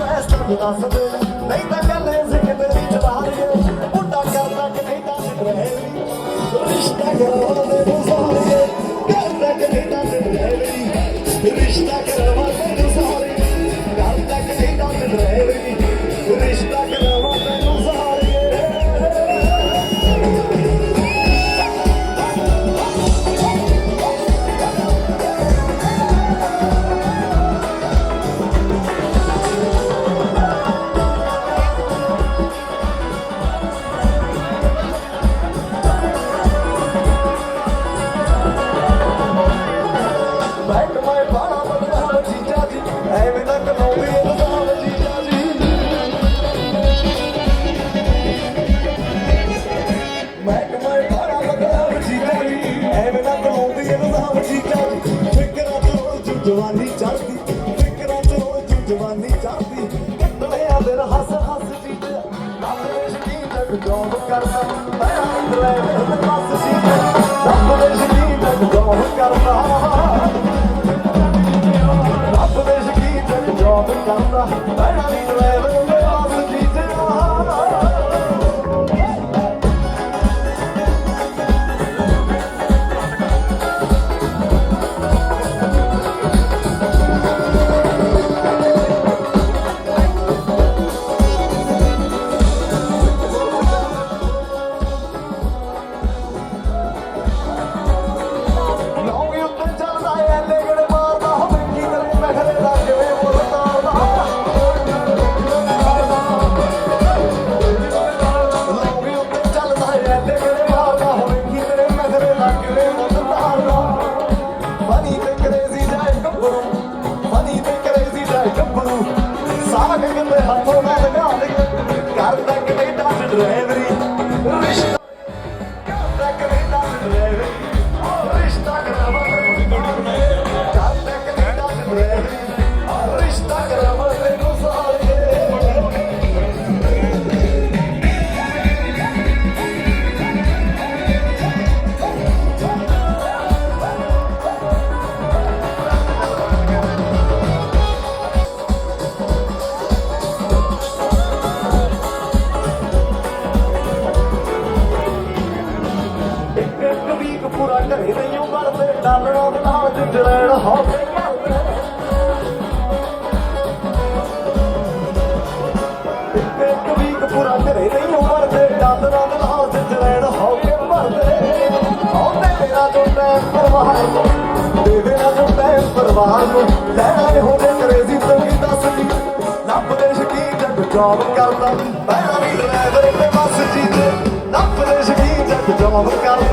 ਦੱਸ ਦੇ ਨਹੀਂ ਤਾਂ ਕੱਲੇ ਸਿੱਖ ਤੇਰੀ ਚਲਾ ਲਈਏ ਮੁੰਡਾ ਕਰਦਾ ਕਿ ਨਹੀਂ ਤਾਂ ਸਿੱਖ ਰਹੇ ਰਿਸ਼ਤਾ ਕਰਵਾ ਦੇ ਸਾਰੀਏ ਕਰਦਾ ਕਿ ਨਹੀਂ ਤਾਂ ਸਿੱਖ ਰਹੇ ਰਿਸ਼ਤਾ ਕਰਵਾ ਦੇ ਸਾਰੀਏ ਕਰਦਾ ਮੈਂ ਅੰਦਲੇ ਬਸ every. Henry. ਜੁੜਣ ਹੋਵੇ। ਇੱਕ ਇੱਕ ਵੀਕ ਘਰੇ ਨਹੀਂ ਮਰਦੇ ਡਾਲਰਾਂ ਦੇ ਨਾਲ ਜੁੜਣ ਹੋਵੇ ਮਰਦੇ ਆਉਂਦੇ ਮੇਰਾ ਜੋ ਟਾਈਮ ਪਰਵਾਹ ਨੂੰ ਦੇ ਦੇਣਾ ਜੋ ਟਾਈਮ ਪਰਵਾਹ ਨੂੰ ਲੈਣਾ ਇਹੋ ਜੇ ਕਰੇਜ਼ੀ ਤੰਗੀ ਦੱਸ ਦੀ ਰੱਬ ਦੇ ਸ਼ਕੀਨ ਜੱਗ ਜੌਬ ਕਰਦਾ। ਪਹਿਲਾਂ ਵੀ ਡਰਾਈਵਰ ਤੇ ਬੱਸ ਜੀ ਤੇ। ਦੇ ਸ਼ਕੀਨ ਜੱਗ ਜੌਬ ਕਰਦਾ।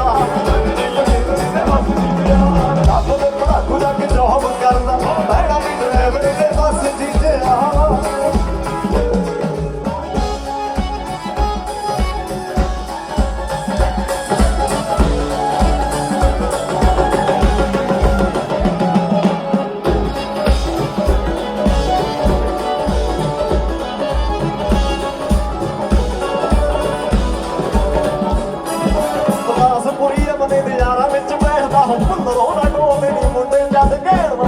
ਬੈਠਦਾ ਹਾਂ ਭੁੱਲਰੋਂ ਨੀ ਮੁੰਡੇ ਜੱਦ ਘੇਰਦਾ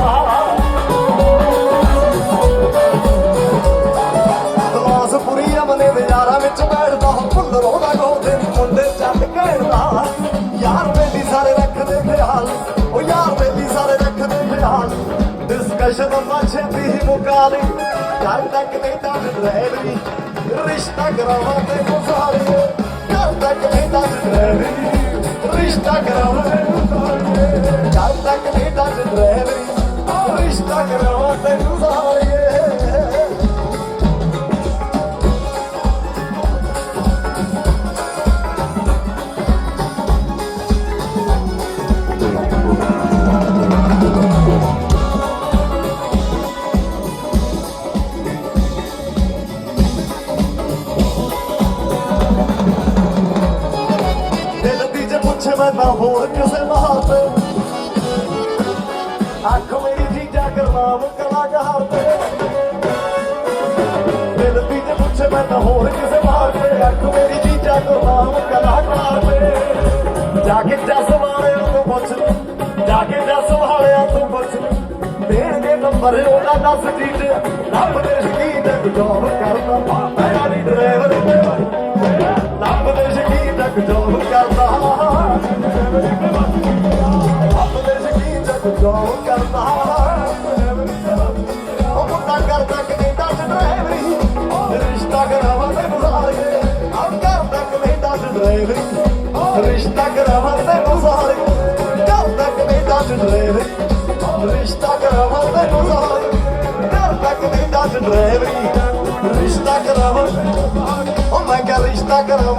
ਕਲਾਸ ਪੁਰੀ ਬਨੇ ਦੇ ਯਾਰਾਂ ਵਿੱਚ ਬੈਠਦਾ ਹਾਂ ਭੁੱਲਰੋਂ ਦਾ ਨੀ ਮੁੰਡੇ ਜੱਦ ਘੇਰਦਾ ਯਾਰ ਬੇਲੀ ਸਾਰੇ ਰੱਖਦੇ ਖਿਆਲ ਉਹ ਯਾਰ ਬੇਲੀ ਸਾਰੇ ਰੱਖਦੇ ਖਿਆਲ ਡਿਸਕਸ਼ਨ ਮਾਛੇ ਦੀ ਹੀ ਮੁਕਾਲੀ ਕੱਲ ਤੱਕ ਨਹੀਂ ਤਾਂ ਡਰਾਈਵਰੀ ਰਿਸ਼ਤਾ ਕਰਾਵਾ ਤੇ ਗੁਜ਼ਾਰੇ ਕੱਲ ਤੱਕ ਨਹੀਂ ਤਾਂ ਡਰਾਈਵਰੀ ਰਿਸ਼ਤਾ ਮੈਂ ਤਾਂ ਹੋਰ ਕਿਸੇ ਬਾਤ ਅੱਖ ਮੇਰੀ ਜੀਜਾ ਕਰਵਾਵ ਕਲਾਕਾਰ ਤੇ। ਦਿਲ ਦੀ ਜੇ ਪੁੱਛੇ ਮੈਂ ਤਾਂ ਹੋਰ ਕਿਸੇ ਬਾਤ ਅੱਖ ਮੇਰੀ ਜੀਜਾ ਕਰਵਾਵ ਕਲਾਕਾਰ ਤੇ। ਜਾ ਕੇ ਜਸ ਵਾਲਿਆਂ ਤੋਂ ਪੁੱਛ ਜਾ ਕੇ ਜਸ ਵਾਲਿਆਂ ਤੋਂ ਪੁੱਛ ਲਓ। ਦੇਣਗੇ ਨੰਬਰ ਉਹਦਾ ਦੱਸ ਜੀਜਾ ਰੱਬ ਦੇ ਸ਼ਕੀਨ ਤੱਕ ਜੋਬ ਕਰਦਾ ਮੇਰਾ ਨਹੀਂ ਡਰਾਈਵਰ ਲੱਭਦੇ ਸ਼ਕੀਨ ਤੱਕ ਜੋਬ ਕਰਦਾ ਕੈਨੇਡਾ ਚ ਰਿਸ਼ਤਾ ਕਰਾਵਾ ਤੇ ਬੁਲਾਰ ਕੇ ਤੱਕ ਕੈਨੇਡਾ ਚ ਡਰਾਈਵਰੀ ਰਿਸ਼ਤਾ ਕਰਾਵਾ ਤੇ ਬੁਲਾਰ ਕੇ ਤੱਕ ਕੈਨੇਡਾ ਚ ਡਰਾਈਵਰੀ ਰਿਸ਼ਤਾ ਕਰਾਵਾ। ਉਹ ਮੈਂ ਕਿਹਾ ਰਿਸ਼ਤਾ ਕਰਾਵਾ।